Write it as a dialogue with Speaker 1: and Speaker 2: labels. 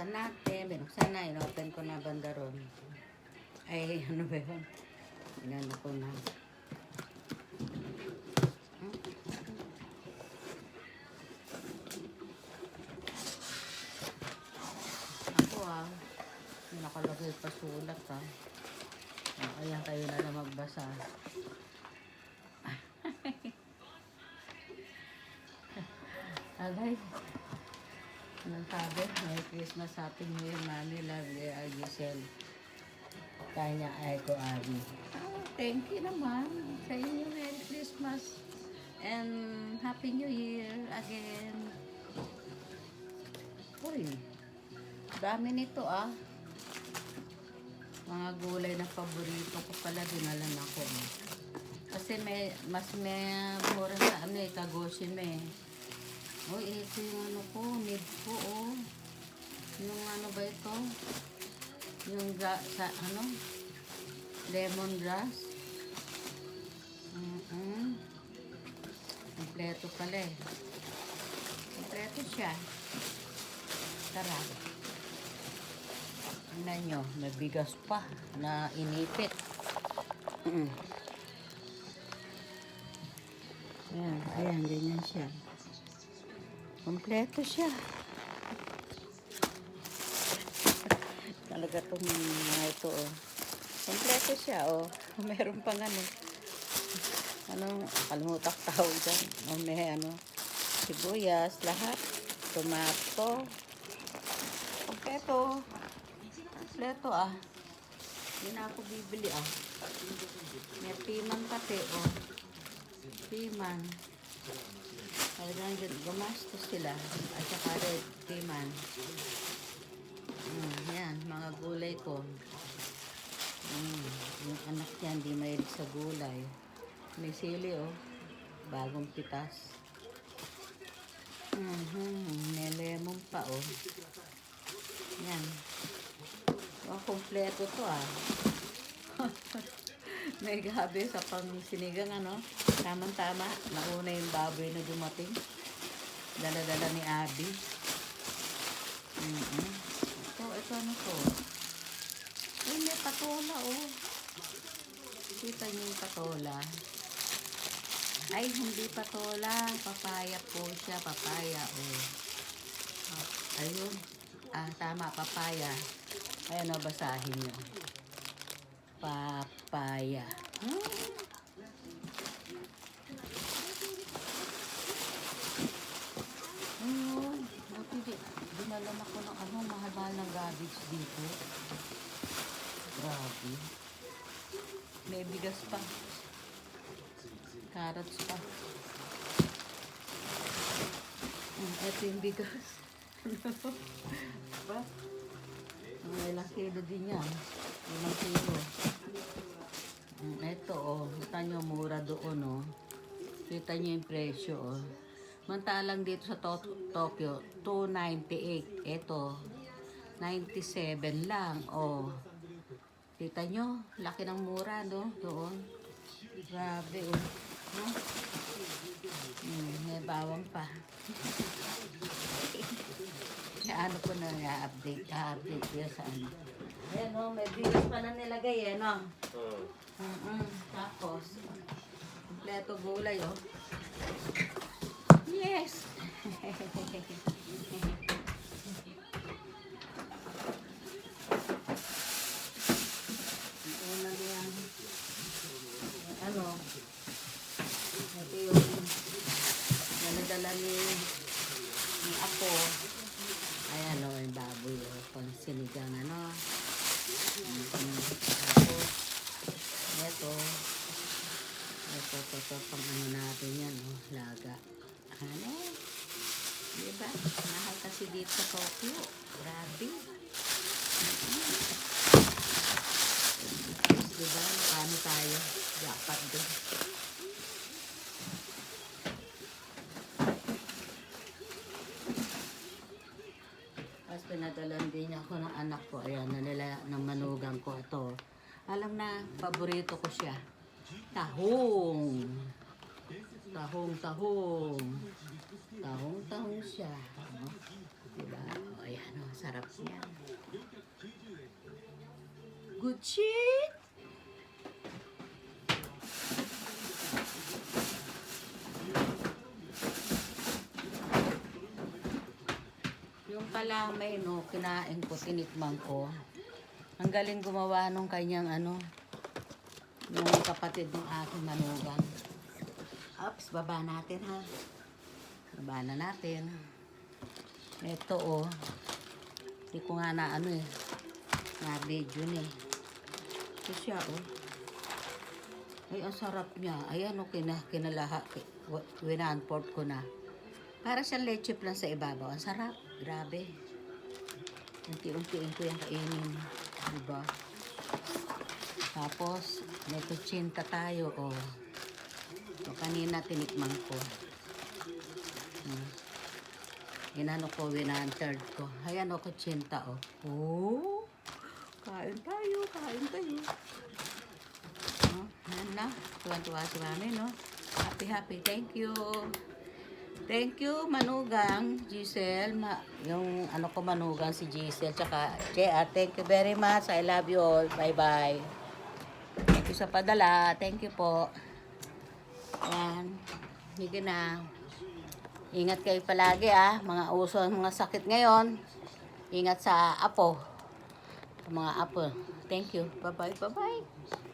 Speaker 1: Buksan natin. Binuksan na. Inopen ko na banda ron. Ay, ano ba yun? Inano ko na. Ako ah. May nakalagay pa sulat ah. Ah, Ayan kayo na na magbasa. Alay. Anong sabi? Merry Christmas, Happy New Year, Mami, love you, I Giselle. Kanya ay ko, Abby. Oh, thank you naman. Sa inyo, Merry Christmas. And Happy New Year again. Uy, dami nito ah. Mga gulay na paborito ko pala dinalan ako. eh. Kasi may, mas may mura sa ano eh, kagoshi me. Uy, ito yung ano ko, need ko oh. Yung ano ba ito? Yung gra- sa ano? Lemongrass. Mm-mm. Kompleto pala eh. Kompleto siya. Tara. Tingnan nyo, may bigas pa na inipit. Mm. Ayan, ayan, ganyan siya. Kompleto siya. Talaga itong mga ito, oh. Kompleto siya, oh. Meron pang ano. Anong, kalimutak tawag dyan. Oh, may ano, sibuyas, lahat. Tomato. Kompleto. Kompleto, ah. Hindi na ako bibili, ah. May piman pati, oh. Piman. Talagang dyan, gumastos sila. At saka red piman. Mm, yan, mga gulay ko. Mm, yung anak niya, hindi mahilig sa gulay. May sili, oh. Bagong pitas. Mhm, may lemon pa, oh. Yan. Oh, kompleto to, ah. may gabi sa pang sinigang, ano. Tamang-tama. Nauna yung baboy na dumating. Dala-dala ni Abby. Mm-hmm. Ito, ito ano to? Ay, may patola, oh. Kita niyo yung patola. Ay, hindi patola. Papaya po siya. Papaya, oh. Ah, ayun. Ah, tama, papaya. Ayan, oh, basahin niyo. Papaya. Hmm? Ayun. Buti di. Dinalan ako ng ano, mahal ng garbage dito. Grabe. May bigas pa. Carrots pa. Hmm, ito yung bigas. ba? Ang ilang kilo din yan. Ilang kilo. Ito oh. Kita nyo mura doon oh. Kita nyo yung presyo oh. Mantalang dito sa to- Tokyo, 298. Ito, 97 lang. Oh. Kita nyo, laki ng mura, no? Doon. Grabe, oh. No? Hmm, may bawang pa. Ano ko na i-update, i-update sa ano. Ayan, oh, may bigas pa na nilagay, eh, no? Mm-mm. Tapos, kompleto gulay, oh. Yes! Ano, ito yung naladala ni, ni Apo. Ayan o, yung baboy o, pang sinigang ano. Mm, Tapos, ito, ito, ito, ito, pang ano natin yan, o, laga. Ano? Diba? Dito sa Tokyo. Grabe. Mm-mm. Diba? Paano tayo? Jackpot din. Tapos pinadalan din ako ng anak ko. Ayan, na nila ng manugang ko. Ito. Alam na, paborito ko siya. Tahong. Tahong, tahong. Tahong, tahong siya. No? Diba? O, Ayan, oh, sarap niya. Good shit! Yung kalamay, no, kinain ko, tinikman ko. Ang galing gumawa nung kanyang ano, yung kapatid ng aking manugang. Ops, baba natin ha. Baba na natin. Ito oh. Hindi ko nga na ano eh. Na video na eh. Ito siya oh. Ay, ang sarap niya. Ayan oh, kina, kinalaha. Winanport ko na. Para siyang leche plan sa ibabaw. Ang sarap. Grabe. Unti-untiin ko yung kainin. Diba? Tapos, may kutsinta tayo, oh. So, kanina tinikman ko. Hmm. Inano ko, winantered ko. Ayan, oh, kutsinta, oh. Oh! Kain tayo, kain tayo. Oh, yan na. Tuwan-tuwa si mami, no? Happy, happy. Thank you. Thank you, Manugang, Giselle. Ma yung ano ko, Manugang, si Giselle. Tsaka, JR, thank you very much. I love you all. Bye-bye. Thank you sa padala. Thank you po. Ayan. Sige na. Ingat kayo palagi ah. Mga uso, mga sakit ngayon. Ingat sa apo. Mga apo. Thank you. Bye-bye. Bye-bye.